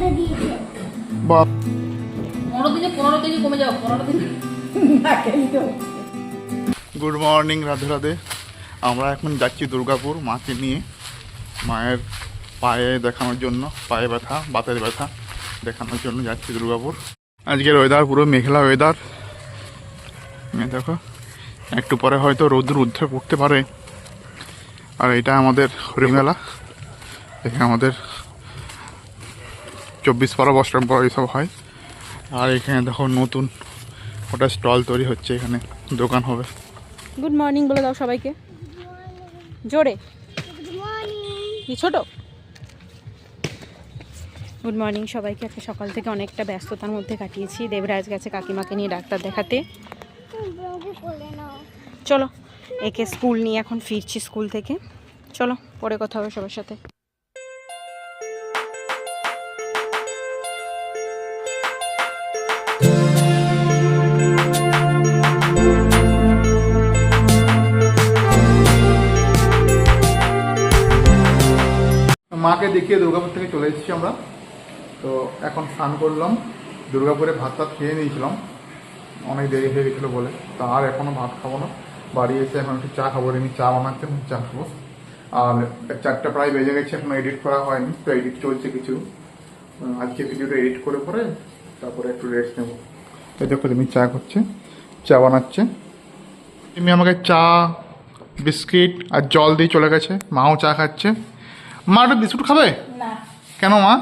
বেঁধে দিয়েছে। বা পনেরো দিনে পনেরো কেজি কমে যাও পনেরো দিন। Good morning Radhe Radhe. আমরা এখন যাচ্ছি দুর্গাপুর মাকে নিয়ে মায়ের পায়ে দেখানোর জন্য পায়ে ব্যথা বাতের ব্যথা দেখানোর জন্য যাচ্ছি দুর্গাপুর। আজকের ওয়েদার পুরো মেঘলা ওয়েদার দেখো একটু পরে হয়তো রৌদ্র উদ্ধে পড়তে পারে। আর এটা আমাদের হরিমেলা। এখানে আমাদের চব্বিশ বারো বছর পর এইসব হয়। আর এখানে দেখো নতুন ওটা স্টল তৈরি হচ্ছে এখানে দোকান হবে। গুড মর্নিং বলে দাও সবাইকে। জোরে। ছোট? গুড মর্নিং সবাইকে। আজকে সকাল থেকে অনেকটা ব্যস্ততার মধ্যে কাটিয়েছি। দেবরাজ গেছে কাকিমাকে নিয়ে ডাক্তার দেখাতে। চলো একে স্কুল নিয়ে এখন ফিরছি স্কুল থেকে। চলো পরে কথা হবে সবার সাথে। মাকে দেখিয়ে দুর্গাপুর থেকে চলে এসেছি আমরা। তো এখন স্নান করলাম, দুর্গাপুরে ভাত টাত খেয়ে নিয়েছিলাম। অনেক দেরি হয়ে গেছিল বলে। তো আর এখনও ভাত খাব না। বাড়ি এসে এখন একটু চা খাব এমনি চা বানাচ্ছে চা খাব। আর চারটা প্রায় বেজে গেছে, এখনও এডিট করা হয়নি, তো এডিট চলছে কিছু। আজকে ভিডিওটা এডিট করে পরে তারপরে একটু রেস্ট নেব। এই দেখো তুমি চা করছে, চা বানাচ্ছে। তুমি আমাকে চা, বিস্কিট আর জল দিয়ে চলে গেছে, মাও চা খাচ্ছে। মা একটা বিস্কুট খাবে? না। কেন মা?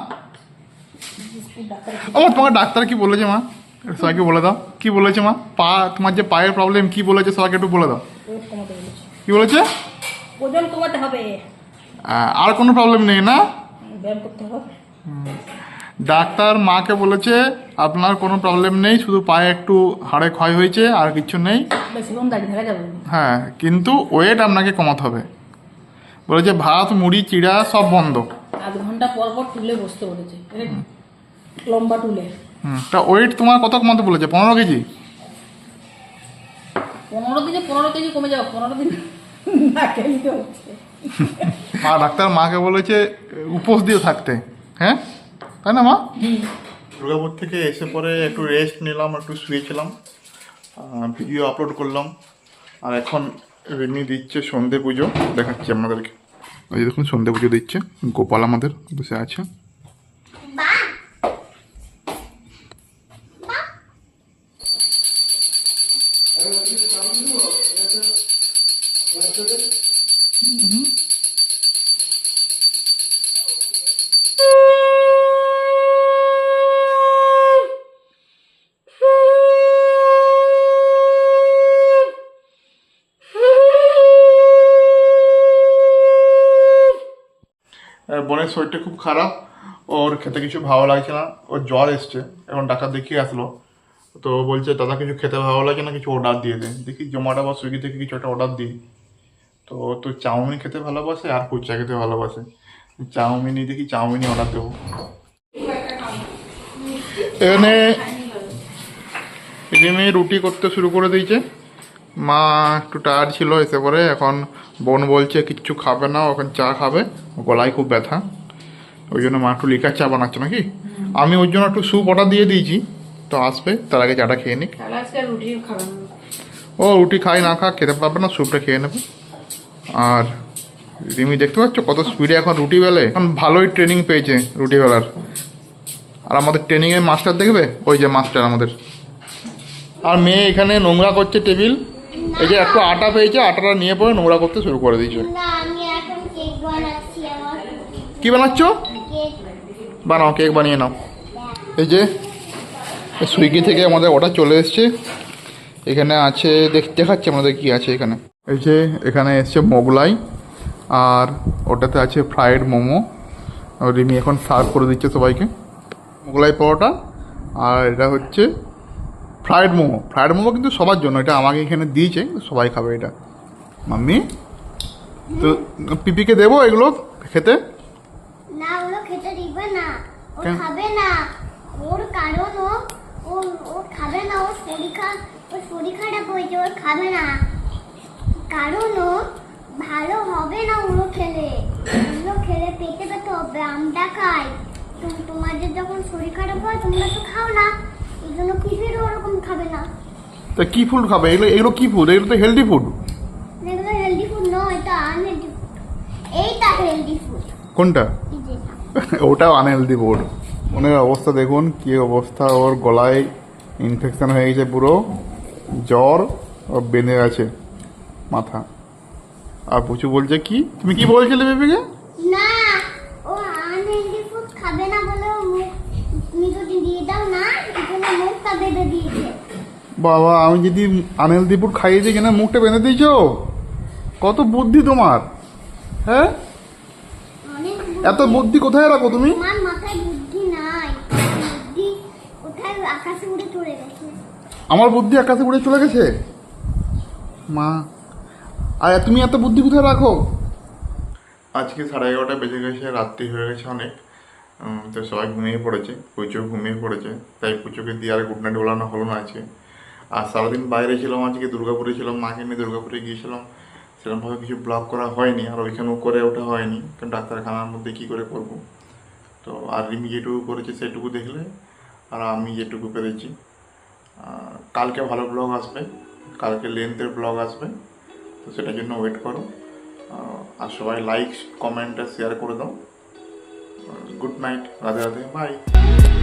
ও তোমাকে ডাক্তার কি বলেছে মা? সবাইকে বলে দাও। কি বলেছে মা? পা তোমার যে পায়ের প্রবলেম কি বলেছে সবাইকে একটু বলে দাও। কি বলেছে? ওজন কমাতে হবে। আর কোনো প্রবলেম নেই না? ব্যায়াম করতে হবে। ডাক্তার মাকে বলেছে আপনার কোনো প্রবলেম নেই শুধু পায়ে একটু হাড়ে ক্ষয় হয়েছে আর কিছু নেই। হ্যাঁ কিন্তু ওয়েট আপনাকে কমাতে হবে। বলেছে ভাত মুড়ি চিড়া সব বন্ধ। আধ ঘণ্টা পর পর তুলে বসতে বলেছে। লম্বা টুলে। হুম তা ওয়েট তোমার কত কমাতে বলেছে? পনেরো কেজি? পনেরো দিনে পনেরো কেজি কমে যাও পনেরো দিন না খেলিতে হচ্ছে। আর ডাক্তার মাকে বলেছে উপোস দিয়ে থাকতে। হ্যাঁ? তাই না মা? দুর্গাপুর থেকে এসে পরে একটু রেস্ট নিলাম একটু শুয়েছিলাম ভিডিও আপলোড করলাম। আর এখন রিনি দিচ্ছে সন্ধে পুজো, দেখাচ্ছি আপনাদেরকে। এই দেখুন, সন্ধে পুজো দিচ্ছে, গোপাল আমাদের বসে আছে। আর বোনের শরীরটা খুব খারাপ, ওর খেতে কিছু ভালো লাগছে না, ওর জ্বর এসছে। এখন ডাক্তার দেখিয়ে আসলো। তো বলছে, দাদা, কিছু খেতে ভালো লাগছে না, কিছু অর্ডার দিয়ে দে। দেখি জোম্যাটো বা সুইগি থেকে কিছু একটা অর্ডার দিই। তো তো চাউমিন খেতে ভালোবাসে আর ফুচকা খেতে ভালোবাসে। চাউমিনই, দেখি চাউমিনই অর্ডার দেবো। এখানে রুটি করতে শুরু করে দিয়েছে। মা একটু টায়ার্ড ছিল এসে পরে এখন বোন বলছে কিচ্ছু খাবে না এখন চা খাবে। গলায় খুব ব্যথা। ওই জন্য মা একটু লিকার চা বানাচ্ছে নাকি? আমি ওর জন্য একটু স্যুপ অর্ডার দিয়ে দিয়েছি। তো আসবে তার আগে চাটা খেয়ে নিক। ও রুটি খাই না খা খেতে পারবে না স্যুপটা খেয়ে নেবে। আর তুমি দেখতে পাচ্ছ কত স্পিডে এখন রুটি বেলে। এখন ভালোই ট্রেনিং পেয়েছে রুটি বেলার। আর আমাদের ট্রেনিংয়ের মাস্টার দেখবে? ওই যে মাস্টার আমাদের। আর মেয়ে এখানে নোংরা করছে টেবিল এই যে একটু আটা পেয়েছে আটাটা নিয়ে পরে নোংরা করতে শুরু করে দিয়েছে। কি বানাচ্ছ? বানাও কেক বানিয়ে নাও। এই যে সুইগি থেকে আমাদের অর্ডার চলে এসছে। এখানে আছে দেখ দেখাচ্ছি আমাদের কি আছে এখানে। এই যে এখানে এসছে মোগলাই আর ওটাতে আছে ফ্রাইড মোমো। আর রিমি এখন সার্ভ করে দিচ্ছে সবাইকে। মোগলাই পরোটা আর এটা হচ্ছে ফ্রাইড মোমো। ফ্রাইড মোমো কিন্তু সবার জন্য। এটা আমাকে এখানে দিয়েছে সবাই খাবে এটা। মাম্মি তো পিপিকে দেবো এগুলো খেতে? না ওগুলো খেতে দিবে না। ও খাবে না। ওর কারণ ও খাবে না। ওর শরীর খারাপ ওর শরীর খারাপ হয়েছে ওর খাবে না। কারণ ও ভালো হবে না ওগুলো খেলে। ওগুলো খেলে পেটে ব্যথা হবে আমটা খাই। তোমাদের যখন শরীর খারাপ হয় তোমরা তো খাও না। ওরকম খাবে না। তা কি ফুড খাবে? এগুলো এগুলো কি ফুড এগুলো তো হেলদি ফুড এগুলো হেলদি ফুড নয় এটা আনহেলদি ফুড এইটা হেলদি ফুড কোনটা? ওটাও আনহেলদি ফুড ওনের অবস্থা দেখুন কি অবস্থা। ওর গলায় ইনফেকশন হয়ে গেছে পুরো। জ্বর ও বেঁধে আছে মাথা। আর পুচু বলছে কি? তুমি কি বলছিলে বেবিকে না ও আনহেলদি ফুড খাবে না বলে ও মুখ তুমি যদি দিয়ে দাও না এই জন্য মুখটা বেঁধে দিয়েছে। বাবা আমি যদি আনহেলদি ফুড খাইয়ে দিই কিনা মুখটা বেঁধে দিয়েছ? কত বুদ্ধি তোমার হ্যাঁ? এত বুদ্ধি কোথায় রাখো তুমি? তোমার মাথায় বুদ্ধি নাই। বুদ্ধি কোথায়? আকাশে উড়ে চলে গেছে। আমার বুদ্ধি আকাশে উড়ে চলে গেছে? মা আর তুমি এত বুদ্ধি কোথায় রাখো? আজকে সাড়ে এগারোটা বেজে গেছে রাত্রি হয়ে গেছে অনেক। তো সবাই ঘুমিয়ে পড়েছে পুজো ঘুমিয়ে পড়েছে। তাই পুজোকে দিয়ে আর গুড নাইট বলানো হলো না আজকে। আর সারাদিন বাইরে ছিলাম আজকে, দুর্গাপুরে ছিলাম, মাকে নিয়ে দুর্গাপুরে গিয়েছিলাম। সেরকমভাবে কিছু ব্লগ করা হয়নি, আর ওইখানেও করে ওঠা হয়নি। কারণ ডাক্তারখানার মধ্যে কী করে করব? তো আর রিমি যেটুকু করেছে সেটুকু দেখলে, আর আমি যেটুকু পেরেছি। কালকে ভালো ব্লগ আসবে, কালকে লেন্থের ব্লগ আসবে, তো সেটার জন্য ওয়েট করো। আর সবাই লাইক কমেন্ট আর শেয়ার করে দাও। Good night Radhe Radhe bye